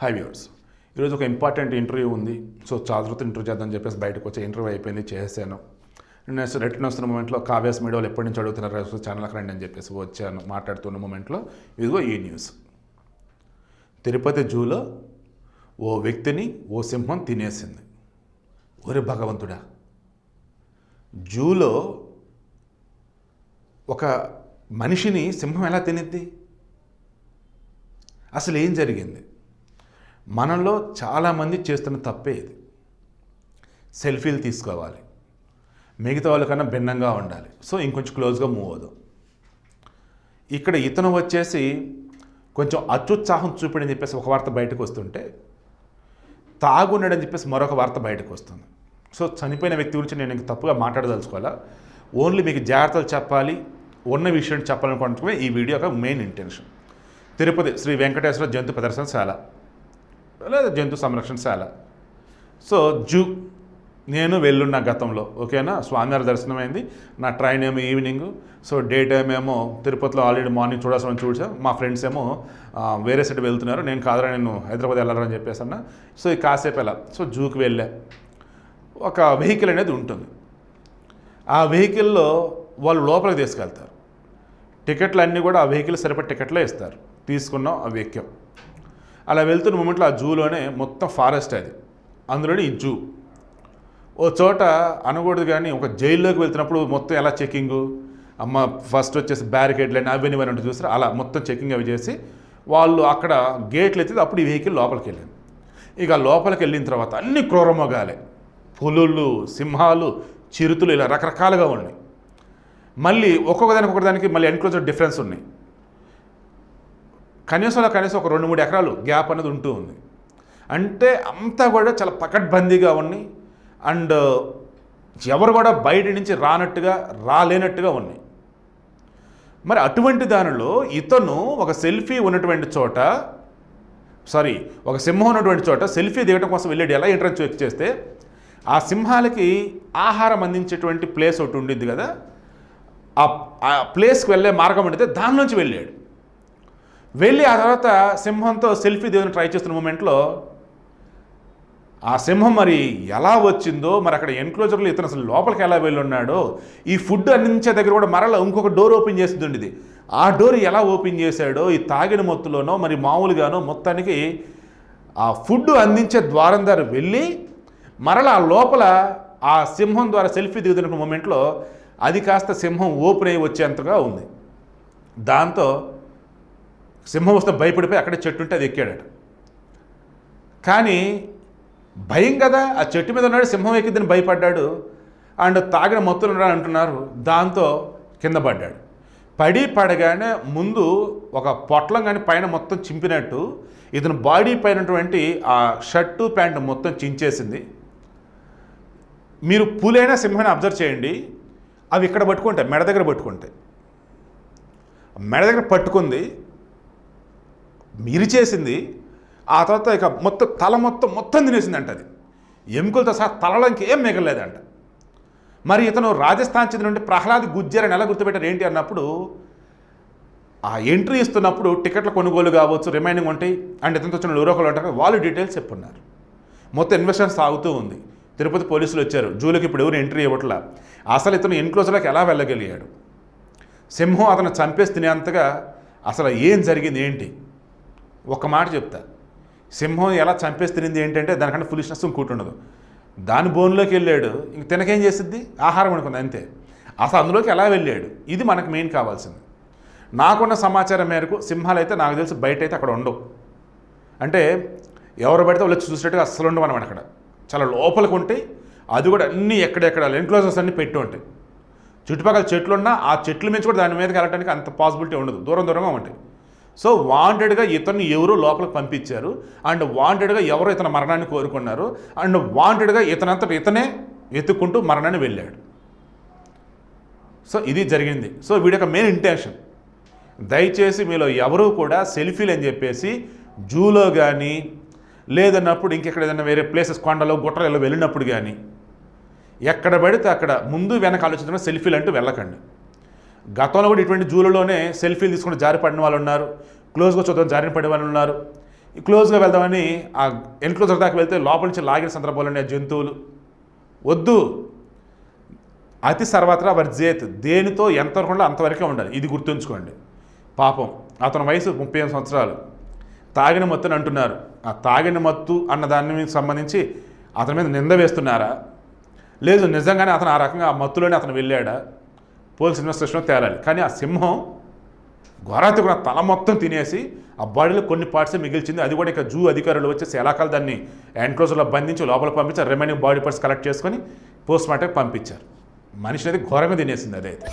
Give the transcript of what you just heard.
High viewers ఈరోజు ఒక important interview ఉంది. సో చాలా తర్వాత ఇంటర్వ్యూ చేద్దామని చెప్పేసి బయటకు వచ్చి ఇంటర్వ్యూ అయిపోయింది చేశాను నేను రిటర్న్ వస్తున్న మూమెంట్లో కావ్యాస్ మీడియాలో ఎప్పటి నుంచి అడుగుతున్నారు ఛానల్కి రండి అని చెప్పేసి వచ్చాను మాట్లాడుతున్న మూమెంట్లో ఇదిగో ఈ న్యూస్ తిరుపతి జూలో ఓ వ్యక్తిని ఓ సింహం తినేసింది. ఒరే భగవంతుడా! జూలో ఒక మనిషిని సింహం ఎలా తినిద్ది? అసలు ఏం జరిగింది? మనలో చాలామంది చేస్తున్న తప్పే ఇది. సెల్ఫీలు తీసుకోవాలి. మిగతా వాళ్ళకన్నా భిన్నంగా ఉండాలి. సో ఇంకొంచెం క్లోజ్గా మూవ్ అవుదాం. ఇక్కడ ఇతను వచ్చేసి కొంచెం అత్యుత్సాహం చూపిడని చెప్పేసి ఒక వార్త బయటకు వస్తుంటే తాగున్నాడని చెప్పేసి మరొక వార్త బయటకు వస్తుంది. సో చనిపోయిన వ్యక్తి గురించి నేను ఇంక తప్పుగా మాట్లాడదలుచుకోవాలా? ఓన్లీ మీకు జాగ్రత్తలు చెప్పాలి ఉన్న విషయం చెప్పాలనుకుంటుమే ఈ వీడియో యొక్క మెయిన్ ఇంటెన్షన్. తిరుపతి శ్రీ వెంకటేశ్వర జంతు ప్రదర్శనశాల. లేదా జంతు సంరక్షణశాల సో జూ నేను వెళ్ళున్న గతంలో ఓకేనా? స్వామివారి దర్శనం అయింది నా ట్రైన్ ఏమో ఈవినింగ్. సో డే టైం ఏమో తిరుపతిలో ఆల్రెడీ మార్నింగ్ చూడాల్సిన చూసాం మా ఫ్రెండ్స్ ఏమో వేరే సైడ్ వెళ్తున్నారు. నేను కాదరా నేను హైదరాబాద్ వెళ్ళాలని చెప్పేసి అన్న. సో ఈ కాసేపు వెళ్ళా సో జూకి వెళ్ళా. ఒక వెహికల్ అనేది ఉంటుంది. ఆ వెహికల్లో వాళ్ళు లోపలికి తీసుకెళ్తారు. టికెట్లు అన్నీ కూడా ఆ వెహికల్ సరిపడే టికెట్లే ఇస్తారు. తీసుకున్నాం ఆ వెహికల్ అలా వెళ్తున్న మూమెంట్లో ఆ జూలోనే మొత్తం ఫారెస్ట్ అది. అందులోనే ఈ జూ. ఓ చోట అనకూడదు కానీ ఒక జైల్లోకి వెళ్తున్నప్పుడు మొత్తం ఎలా చెక్కింగ్ అమ్మ ఫస్ట్ వచ్చేసి బ్యారికేడ్లు అని అవన్నీ ఇవన్నీ ఉంటాయి చూసారు? అలా మొత్తం చెకింగ్ అవి చేసి వాళ్ళు అక్కడ గేట్లు ఎత్తి అప్పుడు ఈ వెహికల్ లోపలికి వెళ్ళింది. ఇక లోపలికి వెళ్ళిన తర్వాత అన్ని క్రూరమొగాలే పులులు సింహాలు చిరుతులు ఇలా రకరకాలుగా ఉన్నాయి. మళ్ళీ ఒక్కొక్క దానికి ఒకదానికి మళ్ళీ ఎన్క్లోజర్ డిఫరెన్స్ ఉన్నాయి. కనీసంలో కనీసం ఒక రెండు మూడు ఎకరాలు గ్యాప్ అనేది ఉంటూ ఉంది. అంటే అంతా కూడా చాలా పకడ్బందీగా ఉన్నాయి. అండ్ ఎవరు కూడా బయట నుంచి రానట్టుగా రాలేనట్టుగా ఉన్నాయి. మరి అటువంటి దానిలో ఇతను ఒక సెల్ఫీ ఉన్నటువంటి చోట సారీ ఒక సింహం ఉన్నటువంటి చోట సెల్ఫీ దిగడం కోసం వెళ్ళాడు ఎలా ఎంట్రన్స్ చెక్ చేస్తే ఆ సింహాలకి ఆహారం అందించేటువంటి ప్లేస్ ఒకటి ఉండింది కదా. ఆ ఆ ప్లేస్కి వెళ్ళే మార్గం ఉండితే దాని నుంచి వెళ్ళాడు. వెళ్ళి ఆ తర్వాత సింహంతో సెల్ఫీ దిగని ట్రై చేస్తున్న మూమెంట్లో ఆ సింహం మరి ఎలా వచ్చిందో మరి అక్కడ ఎన్క్లోజర్లో ఇతను అసలు లోపలికి ఎలా వెళ్ళి ఉన్నాడో ఈ ఫుడ్ అందించే దగ్గర కూడా మరలా ఇంకొక డోర్ ఓపెన్ చేస్తుంది ఇది ఆ డోర్ ఎలా ఓపెన్ చేశాడో ఈ తాగిన మొత్తులోనో మరి మామూలుగానో మొత్తానికి ఆ ఫుడ్ అందించే ద్వారం ద్వారా వెళ్ళి మరలా ఆ లోపల ఆ సింహం ద్వారా సెల్ఫీ దిగుతున్న మూమెంట్లో అది కాస్త సింహం ఓపెన్ అయ్యి వచ్చేంతగా ఉంది. దాంతో సింహం వస్తే భయపడిపోయి అక్కడే చెట్టు ఉంటే అది ఎక్కాడట. కానీ భయం కదా ఆ చెట్టు మీద ఉన్నాడు సింహం ఎక్కిద్దని భయపడ్డాడు. అండ్ తాగిన మొత్తులు ఉన్నాడు అంటున్నారు దాంతో కింద పడ్డాడు. పడి పడగానే ముందు ఒక పొట్లం కానీ పైన మొత్తం చింపినట్టు ఇతను బాడీ పైనటువంటి ఆ షర్టు ప్యాంటు మొత్తం చించేసింది. మీరు పులైనా సింహాన్ని అబ్జర్వ్ చేయండి అవి ఇక్కడ పట్టుకుంటాయి మెడ దగ్గర పట్టుకుంటాయి. మెడ దగ్గర పట్టుకుంది మిరిచేసింది ఆ తర్వాత ఇక మొత్తం తల మొత్తం మొత్తం తినేసిందంట అది. ఎముకలతో సహా తలలో ఇంకేం మిగలలేదంట. మరి ఇతను రాజస్థాన్ చెందిన నుండి ప్రహ్లాద్ గుజ్జర్ అని ఎలా గుర్తుపెట్టారు ఏంటి అన్నప్పుడు ఆ ఎంట్రీ ఇస్తున్నప్పుడు టికెట్ల కొనుగోలు కావచ్చు రిమైనింగ్ ఉంటాయి అండ్ ఇతనితో వచ్చిన ఎవరో ఉంటారు వాళ్ళు డీటెయిల్స్ చెప్పున్నారు. మొత్తం ఇన్వెస్టిగేషన్ సాగుతూ ఉంది. తిరుపతి పోలీసులు వచ్చారు. జూలోకి ఇప్పుడు ఎవరు ఎంట్రీ ఇవ్వట్లా. అసలు ఇతను ఎన్క్లోజర్లోకి ఎలా వెళ్ళగలిగాడు? సింహం అతను చంపేసి తినేంతగా అసలు ఏం జరిగింది ఏంటి? ఒక మాట చెప్తా. సింహం ఎలా చంపేసి తినింది ఏంటంటే దానికంటే ఫులిష్నెస్ ఇంకోటి ఉండదు. దాని బోన్లోకి వెళ్ళాడు ఇంక తినకేం చేసిద్ది? ఆహారం అనుకుంది అంతే. అసలు అందులోకి ఎలా వెళ్ళాడు? ఇది మనకు మెయిన్ కావాల్సింది. నాకున్న సమాచారం మేరకు సింహాలు అయితే నాకు తెలిసి బయట అయితే అక్కడ ఉండవు. అంటే ఎవరు పడితే వాళ్ళు వచ్చి చూసినట్టుగా అస్సలు ఉండవు అనమాట అక్కడ. చాలా లోపలికి ఉంటాయి అది కూడా అన్నీ ఎక్కడెక్కడ ఎన్క్లోజర్స్ అన్నీ పెట్టి ఉంటాయి. చుట్టుపక్కల చెట్లు ఉన్నా ఆ చెట్ల మించి కూడా దాని మీదకి వెళ్ళడానికి అంత పాసిబిలిటీ ఉండదు. దూరం దూరంగా ఉంటాయి. సో వాంటెడ్గా ఇతను ఎవరు లోపలికి పంపించారు. అండ్ వాంటెడ్గా ఎవరు ఇతని మరణాన్ని కోరుకున్నారు. అండ్ వాంటెడ్గా ఇతనంతట ఇతనే ఎత్తుక్కుంటూ మరణాన్ని వెళ్ళాడు. సో ఇది జరిగింది. సో వీడి యొక్క మెయిన్ ఇంటెన్షన్ దయచేసి మీలో ఎవరూ కూడా సెల్ఫీలు అని చెప్పేసి జూలో కానీ లేదన్నప్పుడు ఇంకెక్కడ ఏదైనా వేరే ప్లేసెస్ కొండలో గుట్టలు వెళ్ళినప్పుడు కానీ ఎక్కడ పడితే అక్కడ ముందు వెనక ఆలోచించిన సెల్ఫీలు అంటూ వెళ్ళకండి. గతంలో కూడా ఇటువంటి జూలలోనే సెల్ఫీలు తీసుకుని జారి పడిన వాళ్ళు ఉన్నారు. క్లోజ్గా చూద్దాం జారిన పడే వాళ్ళు ఉన్నారు. క్లోజ్గా వెళ్దామని ఆ ఎన్క్లోజర్ దాకా వెళ్తే లోపల నుంచి లాగిన సందర్భాలు ఉన్నాయి. జంతువులు. వద్దు. అతి సర్వత్రా వర్జేత్ దేనితో ఎంతవరకు ఉండాలో అంతవరకే ఉండాలి. ఇది గుర్తుంచుకోండి. పాపం. అతని వయసు ముప్పై ఎనిమిది సంవత్సరాలు. తాగిన మత్తుని అంటున్నారు. ఆ తాగిన మత్తు అన్న దాని మీద సంబంధించి అతని మీద నింద వేస్తున్నారా? లేదు నిజంగానే అతను ఆ రకంగా ఆ మత్తులోనే అతను వెళ్ళాడా? పోలీస్ ఇన్వెస్టిగేషన్ తేలాలి. కానీ ఆ సింహం ఘోరాతి కూడా తల మొత్తం తినేసి ఆ బాడీలో కొన్ని పార్ట్స్ మిగిల్చింది. అది కూడా ఇక జూ అధికారులు వచ్చేసి ఎలాకాలు దాన్ని ఎన్క్లోజర్లో బంధించి లోపల పంపించారు రిమైనింగ్ బాడీ పార్ట్స్ కలెక్ట్ చేసుకొని పోస్ట్ మార్టంకి పంపించారు. మనిషిని అయితే ఘోరంగా తినేసింది అదైతే.